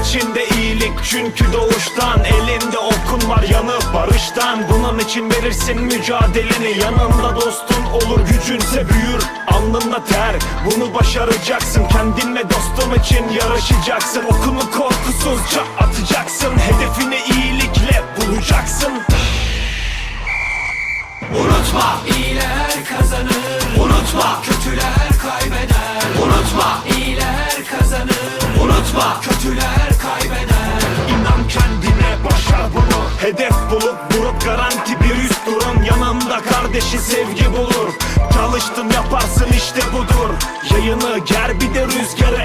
İçinde iyilik çünkü doğuştan Elinde okun var yanı barıştan. Bunun için verirsin mücadeleni Yanında dostun olur gücünse büyür Alnında ter. Bunu başaracaksın Kendinle dostun için yarışacaksın. Okunu korkusuzca atacaksın Hedefini iyilikle bulacaksın. Unutma iyiler kazanır. Unutma kötüler kaybeder. Unutma Unutma kötüler kaybeder. İnan kendine başar bunu. Hedef bulup vurup garanti bir üst durum Yanında kardeşi sevgi bulur. Çalıştın yaparsın işte budur. Yayını ger bir de rüzgarı